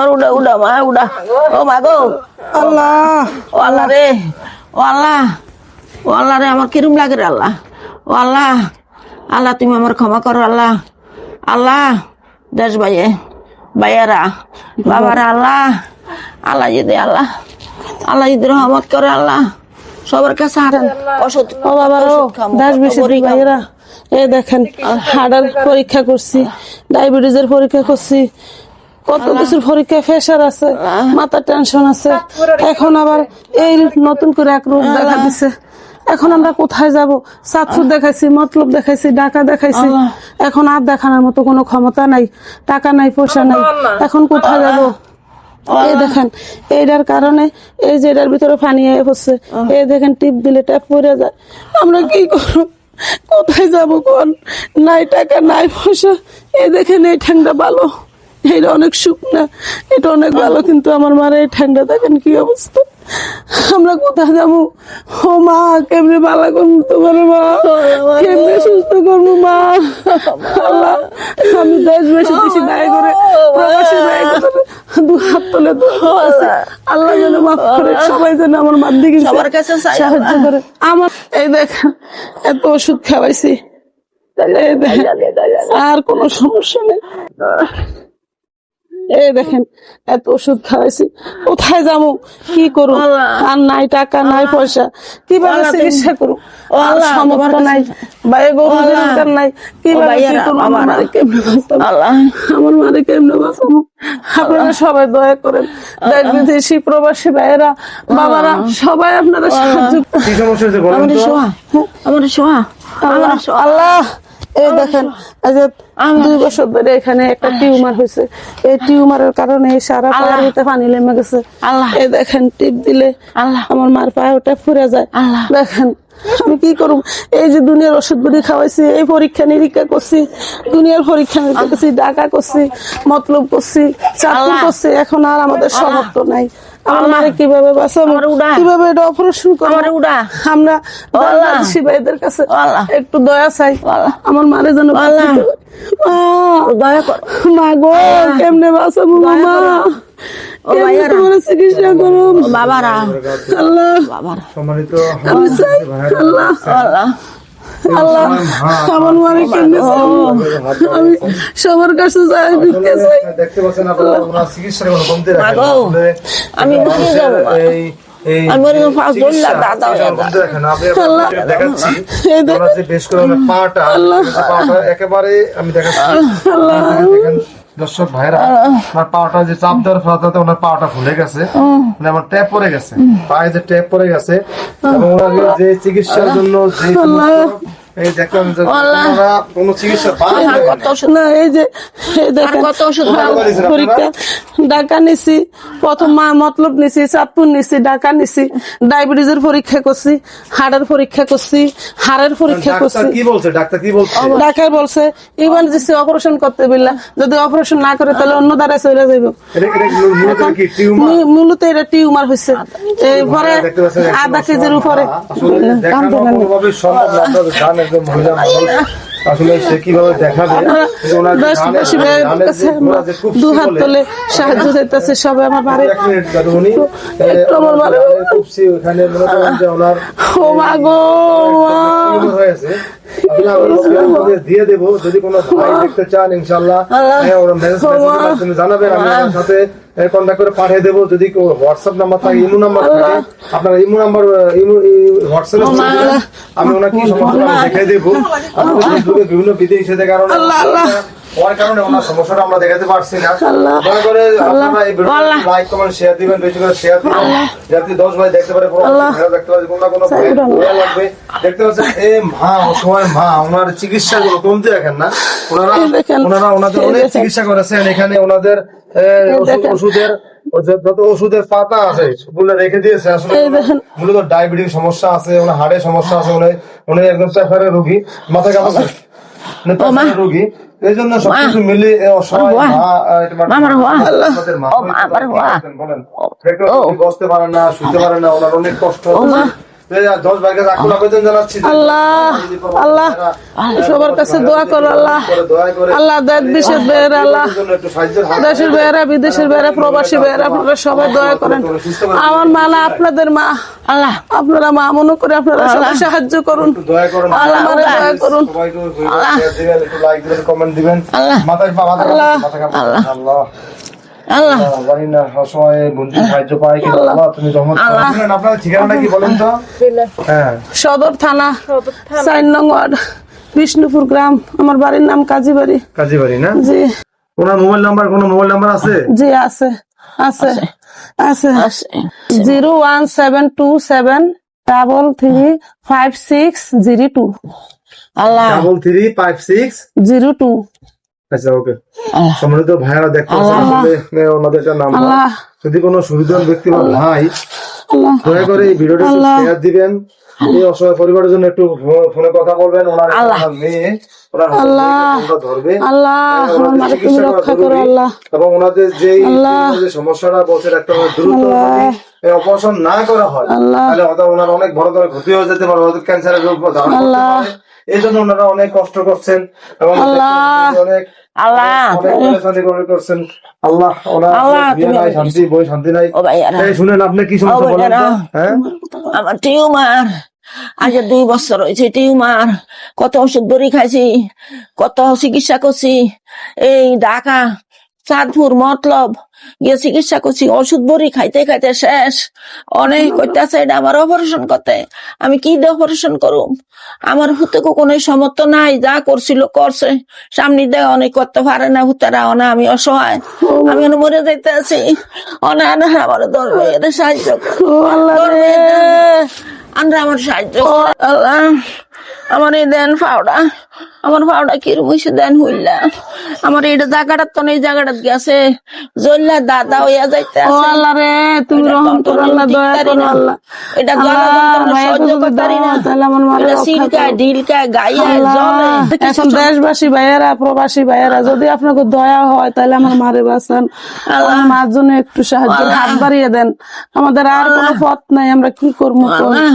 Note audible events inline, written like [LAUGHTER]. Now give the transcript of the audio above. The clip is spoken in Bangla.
আর উড়া উড়া মা উড়া। ও মা গো। আল্লাহ। ও আল্লাহ রে ও আল্লাহ। ও আল্লাহ রে আমার কিরম লাগে রে আল্লাহ। ও আল্লাহ আল্লাহ তুমি আমার ক্ষমা করো আল্লাহ। আল্লাহ দেশ ভাইয়ে ভাইয়ারা বাবারা আল্লাহ। আল্লাহ যদি আল্লাহ আল্লাহ যদি রহমত করে আল্লাহ। সবার কাছে হারান ওষুধ ও ওষুধ দাস বেশি ভাইয়েরা এই দেখেন হার্টের পরীক্ষা করছি ডায়াবেটিসের পরীক্ষা করছি। কত কিছুর পরীক্ষা প্রেশার আছে মাথার টেনশন আছে। এখন আবার এই নতুন করে এক রোগ দেখা দিছে। এখন আমরা কোথায় যাব? সাতপুর দেখাইছি মতলব দেখাইছি ঢাকা দেখাইছি। এখন আর দেখানোর মতো কোনো ক্ষমতা নাই টাকা নাই পয়সা নাই। এখন কোথায় যাব? এই দেখেন এইটার কারণে এই যে এটার ভিতরে আয় হচ্ছে এই দেখেন টিপ দিলে ট্যাপ পড়ে যায়। আমরা কি করব? কোথায় যাব কোন? নাই টাকা নাই পয়সা। এই দেখেন এই ঠ্যাংটা ভালো। এটা অনেক শুকনা এটা অনেক ভালো কিন্তু আমার মার এই ঠ্যাংটা দেখেন কি অবস্থা। আমরা কোথায় যাব? ও মা কেমনে ভালো করব তোমার মা? কেমনে সুস্থ করব মা? আল্লাহ আমি দেশ বেশি বেশি দায় করে প্রবাসী দায় করে দু হাত তুলে করতেছি। আল্লাহ যেন মাফ করে সবাই যেন আমার মার দিকে সবার কাছে সাহায্য করে। আমার এই দেখেন এত ওষুধ খাওয়াইছি। আর কোনো সমস্যা নেই। এই দেখেন এত ওষুধ খাওয়াইছি কোথায় যাব? কি করু আর নাই টাকা নাই পয়সা। কীভাবে চিকিৎসা করু আর সামর্থ্য নাই। বাইরে গরু দরকার নাই। কীভাবে আমার মারে কেমনে আল্লাহ। আমার মারে কেমনে বাঁচাবো? আপনারা সবাই দয়া করেন। দেখবেন প্রবাসী ভাইয়েরা বাবারা সবাই আপনারা সাহায্য করুন। কি সমস্যা হয়েছে বলেন আমার শোয়া। আমার শোয়া। আল্লাহ। আল্লাহ। এই দেখেন যে দুই বছর ধরে এখানে একটা টিউমার হয়েছে। এই টিউমারের কারণে সারা পায়ের ভিতরে পানি লেমে গেছে। এই দেখেন টিপ দিলে আমার মার পায়ে ওটা ফুরে যায়। দেখেন আমি কি করব? এই যে দুনিয়ার ওষুধ গুলি খাওয়াইছি এই পরীক্ষা নিরীক্ষা করছি দুনিয়ার পরীক্ষা নিরীক্ষা করছি ডাকা করছি মতলব করছি চাকরি করছি এখন আর আমাদের সামর্থ্য নাই। আমার মারে কীভাবে বাঁচাবো? কীভাবে এটা অপারেশন করব? আমরা আল্লাহ। বাংলাদেশি ভাইদের কাছে একটু দয়া চাই। আমার মারে যেন দয়া কর। মা গো কেমনে বাঁচাবো বাবারা। আল্লাহ। বাবারা। সম্মানিত চাই। আল্লাহ। আল্লাহ। আল্লাহ আমার মারে কেমনে আমি সবার কাছে যাই ভিক্ষা চাই দেখতে পাচ্ছেন আপনারা ওনার চিকিৎসার কোনো কমতি রাখেন। না। মাগো, আসলে আমি মরে যাব, আমি মরে যাব, পাঁচ বললা, দাদা, আপনাকে দেখাচ্ছি। ওনার যে বেশ করে ওনার পাটা পাটা একেবারে আমি দেখাচ্ছি। দেখেন দর্শক ভাইরা আমার পাওয়াটা যে চাপ দেওয়ার ফলে ওনার পাটা ফুলে গেছে। মানে আমার ট্যাপ পড়ে গেছে। পায়ে যে ট্যাপ পড়ে গেছে এবং ওনাকে যে চিকিৎসার জন্য যে ডাকা নিছি প্রথম মা মতলব নিছি চাঁদপুর নিছি ডাকা নিছি ডায়াবেটিসের পরীক্ষা করছি হাড়ের পরীক্ষা করছি হাড়ের পরীক্ষা ডাক্তার করছি। বলছে? ডাক্তার কি বলছে? ডাক্তার বলছে ইমার্জেন্সি অপারেশন করতে বিল্লা। যদি অপারেশন না করে তাহলে অন্য দ্বারা চলে যাইব। এটা এটা মূলত কি টিউমার? মূ- মূলত এটা টিউমার হয়েছে এরপরে আধা কেজির উপরে। একজন মহিলা মানুষ। আসলে সে কীভাবে দেখাবে? দু হাত তোলে সাহায্য চাইতেছে সবাই আমার বাড়ি ওখানে ওনার ও মা গো হয়েছে দিয়ে দেবো। যদি কোনো ভাই দেখতে চান ইনশাল্লাহ হ্যাঁ, জানাবেন। আমি সাথে কন্ট্যাক্ট করে পাঠিয়ে দেবো। যদি হোয়াটসঅ্যাপ নাম্বার থাকে ইমো নাম্বার থাকে আপনার ইমো নাম্বার ইমো হোয়াটসঅ্যাপে আমি ওনাকে আমি দেখাই দেবো। বিভিন্ন বিদেশি থেকে কারণে হওয়ার কারণে ওনার সমস্যাটা আমরা দেখাতে পারছি না। দয়া করে আপনারা এই ভিডিওটা লাইক কমেন্ট শেয়ার দিবেন বেশি করে শেয়ার দিবেন। যাতে দশ ভাই দেখতে পারে পুরো দেখতে পারে কোনো না কোনো ভালো লাগবে। দেখতে পাচ্ছেন এ মা অসময় মা ওনার চিকিৎসা গুলো কমতে রাখেন না। ওনারা ওনারা ওনাদের অনেক চিকিৎসা করেছেন। এখানে ওনাদের ওষুধের যত ওষুধের পাতা আছে সেগুলো রেখে দিয়েছে। আসলে মূলত ডায়াবেটিস সমস্যা আছে ওনার হার্টের সমস্যা আছে উনি উনি একদম প্রেসারের রোগী। মাথা প্রেসারের রোগী এই জন্য সবকিছু মিলে হওয়া। আমার হওয়া। বসতে না শুতে না ওনার অনেক কষ্ট সবার কাছে দোয়া করো আল্লাহ। আল্লাহ আল্লাহ। দেশের বেয়েরা বিদেশের বেয়েরা প্রবাসী বেয়েরা আপনারা সবাই দয়া করেন। আমার মা না আপনাদের মা। আল্লাহ। আপনারা মা মনে করে আপনারা সবাই সাহায্য করুন। দয়া করুন আল্লাহ দয়া করুন। সবাইকে share দিবেন একটু লাইক দিবেন কমেন্ট দিবেন। আল্লাহ। মাথায় পা মাথা আল্লাহ। আল্লাহ। আল্লাহ। আল্লাহ। জানি না সবসময় বন্ধু সাহায্য পাই কিন্তু আল্লাহ। তুমি রহমত করো। আপনার ঠিকানাটা কি বলেন তো? হ্যাঁ। সদর থানা চার নং ওয়ার্ড বিষ্ণুপুর গ্রাম। আমার বাড়ির নাম কাজীবাড়ি। কাজীবাড়ি না? জি। ওনার মোবাইল নাম্বার কোনো মোবাইল নাম্বার আছে? জি আছে। আছে আছে। Zero one seven two seven double three five six zero two. Allah. Double three five six zero two. আচ্ছা ওকে। সম্মানিত ভাইয়ারা দেখতে ওনাদের আল্লাহ। যদি কোনো সুবিধার ব্যক্তি বা ভাই দয়া করে এই ভিডিওটা শেয়ার দিবেন। এই অসহায় পরিবারের জন্য একটু ফোনে কথা বলবেন ওনার মেয়ে ওনার ধরবে আল্লাহ হ্যাঁ, এবং ওনাদের সমস্যাটা বলছে একটা দ্রুত অপারেশন না করা হয়। তাহলে ওনার অনেক বড় ধরনের ক্ষতি হয়ে যেতে পারে ওদের ক্যান্সারের রোগ ধারণ করতে আল্লাহ। পারে। এই জন্য ওনারা অনেক কষ্ট করছেন এবং আল্লাহ। অনেক আল্লাহ অনেক পরেশানি করে করছেন। আল্লাহ আল্লাহ, বিয়ে তুমি নাই শান্তি বই শান্তি নাই। ও ভাইয়ারা এই শুনেন আপনি কি সমস্যা বলেন হ্যাঁ? আমার টিউমার আজ দুই বছর হয়েছে টিউমার কত ওষুধ বড়ি খাইছি কত চিকিৎসা করছি এই ঢাকা চাঁদপুর মতলব। গিয়ে চিকিৎসা করছি ওষুধ বড়ি খাইতে খাইতে শেষ। অনেক কইতাছে এটা আমার অপারেশন করতে। আমি কি দিয়ে অপারেশন করুম? আমার হুতে কোনো সমর্থ নাই যা করছিল করছে। সামনে দেয় অনেক করতে পারে না হুতারা অনা আমি অসহায়। আমি মরে যাইতে আছি। অনা আনা আমার ধরবে সাহায্য। আল্লাহ আমরা আমার সাহায্য আল্লাহ। আমার এই দেন ফাওড়া। আমার ফাওড়া কিরম হইছে দেন হইলা আমার এটা জায়গাটা তো এই জায়গাটা গেছে। জল্লা দাদা হইয়া যাইতে ও আল্লাহ রে তুমি রহম করো আল্লাহ দয়া করো। আল্লাহ। এটা গলা সহ্য করতে না। তাহলে আমার মারে। ঢিলকায় জলে এখন [LAUGHS] দেশবাসী ভাইয়েরা প্রবাসী ভাইয়েরা যদি আপনাকে দয়া হয় তাহলে আমার মারে বাঁচান। আমার মার জন্য একটু সাহায্য হাত বাড়িয়ে দেন। আমাদের আর কোনো পথ নাই আমরা কি করব? আল্লাহ।